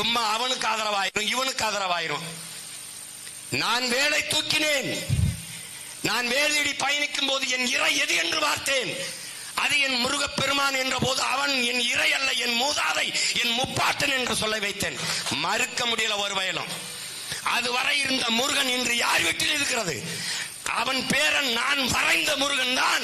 சும்மா அவனுக்கு ஆதரவாயிரும் இவனுக்கு ஆதரவாயிரும். நான் வேலை தூக்கினேன். நான் வேலையடி பயணிக்கும் போது என் இறை எது என்று பார்த்தேன். அது என் முருகப் பெருமான் என்ற போது அவன் என் இறை அல்ல என் மூதாதை என் முப்பாட்டன் என்று சொல்ல வைத்தேன். மறுக்க முடியல ஒரு வயலும். அதுவரை இருந்த முருகன் இன்று யார் வீட்டில் இருக்கிறது? அவன் பேரன் நான் வரைந்த முருகன் தான்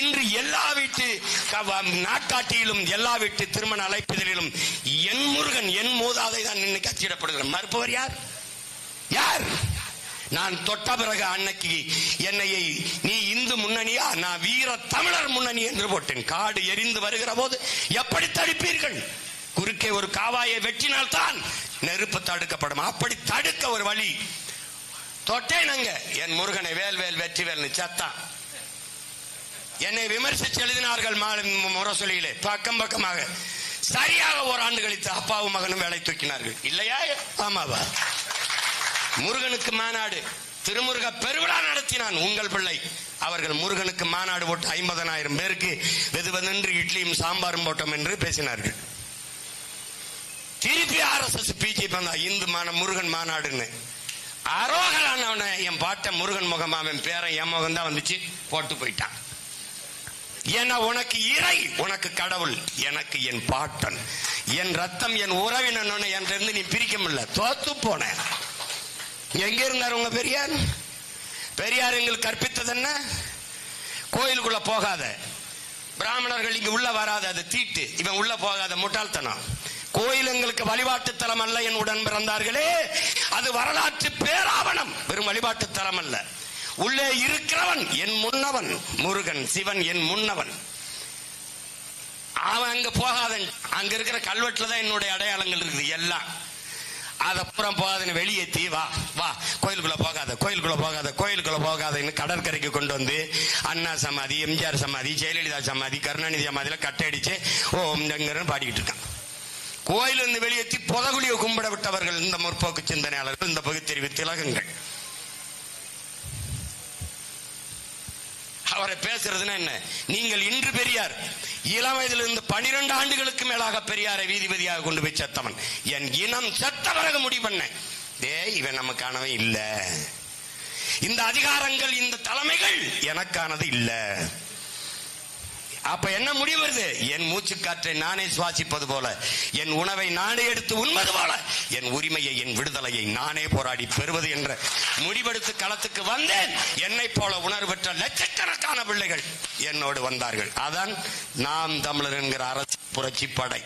இன்று எல்லா வீட்டு நாட்காட்டியிலும் எல்லா வீட்டு திருமண அழைப்பிதழிலும் என் முருகன் என் மூதாதை தான் இன்னைக்கு மறுப்பவர் யார்? யார்? நான் தொட்ட பிறகு அன்னைக்கு என்னை நீ இந்து முன்னணியா? நான் வீர தமிழர் முன்னணி என்று போட்டேன். காடு எரிந்து வருகிற போது எப்படி தடுப்பீர்கள்? குறுக்கே ஒரு காவாயை வெட்டினால் தான் நெருப்பு தடுக்கப்படும். அப்படி தடுக்க ஒரு வழி. தொட்டேனுங்க என் முருகனை வேல் வேல் வெற்றி வேல்னு சத்தான். என்னை விமர்சித்து எழுதினார்கள் முரசொலியிலே. பக்கம் பக்கமாக. சரியாக ஓராண்டு கழித்து அப்பாவும் மகனும் வேலை தூக்கினார்கள். இல்லையா? ஆமாவா? முருகனுக்கு மாநாடு. திருமுருக பெருவிழா நடத்தினான் உங்கள் பிள்ளை. அவர்கள் முருகனுக்கு மாநாடு போட்டு ஐம்பதனாயிரம் பேருக்கு வெது வெதென்று இட்லியும் சாம்பாரும் போட்டோம் என்று பேசினார்கள். திருப்பி ஆர்எஸ்எஸ் பிஜேபி வந்தா இந்து மான முருகன் மாநாடுன்னு. அரோகலானவன என் பாட்ட முருகன் முகம் பேரன் என் முகம் தான் வந்துச்சு போட்டு போயிட்டான். ஏன்னா உனக்கு இறை உனக்கு கடவுள் எனக்கு என் பாட்டன். என் ரத்தம் என் உறவினன் என்றிருந்து நீ பிரிக்க முடியல தோத்து போனேன். எங்க இருந்தார் உங்க பெரியார்? பெரியார் எங்களுக்கு கற்பித்தது என்ன? கோயிலுக்குள்ள போகாத. பிராமணர்கள் இங்க உள்ள வராத அது தீட்டு. இவன் உள்ள போகாத முட்டாள்தனம். கோயில் எங்களுக்கு வழிபாட்டு தலம் அல்ல என் உடன் பிறந்தார்களே. அது வரலாற்று பேராவணம். வெறும் வழிபாட்டு தலம் அல்ல. உள்ளே இருக்கிறவன் என் முன்னவன் முருகன் சிவன் என் முன்னவன். அவன் அங்க போகாதன். அங்க இருக்கிற கல்வெட்டுல தான் என்னுடைய அடையாளங்கள் இருக்குது எல்லாம். அதை அப்புறம் வெளியே தீ வா வா. கோயிலுக்குள்ள போகாத கோயிலுக்குள்ள போகாத கோயிலுக்குள்ள போகாதன்னு கடற்கரைக்கு கொண்டு வந்து அண்ணா சமாதி எம்ஜிஆர் சமாதி ஜெயலலிதா சமாதி கருணாநிதி சமாதியில கட்டடிச்சு ஜங்கர்னு பாடிக்கிட்டு இருக்கான். கோயிலிருந்து வெளியேற்றி புதகுலியை கும்பிட விட்டவர்கள் இந்த முற்போக்கு சிந்தனையாளர்கள் இந்த பகுத்தறிவு திலகங்கள். அவரை பேசுறதுன்னா என்ன? நீங்கள் இன்று பெரியார் இளம் வயதிலிருந்து பனிரெண்டு ஆண்டுகளுக்கு மேலாக பெரியாரை வீதிபதியாக கொண்டு போய் செத்தவன். என் இனம் செத்த பிறகு முடிவு பண்ண. டேய் இவன் நமக்கானவன் இல்ல. இந்த அதிகாரங்கள் இந்த தலைமைகள் எனக்கானது இல்ல. அப்ப என்ன முடிவு வருது? என் மூச்சு காற்றை நானே சுவாசிப்பது போல என் உணவை நானே எடுத்து உண்பது போல என் உரிமையை என் விடுதலையை நானே போராடி பெறுவது என்ற முடிவெடுத்து களத்துக்கு வந்தேன். என்னை போல உணர்வு பெற்ற லட்சக்கணக்கான பிள்ளைகள் என்னோடு வந்தார்கள். அதான் நாம் தமிழர் என்கிற அரசு புரட்சி படை.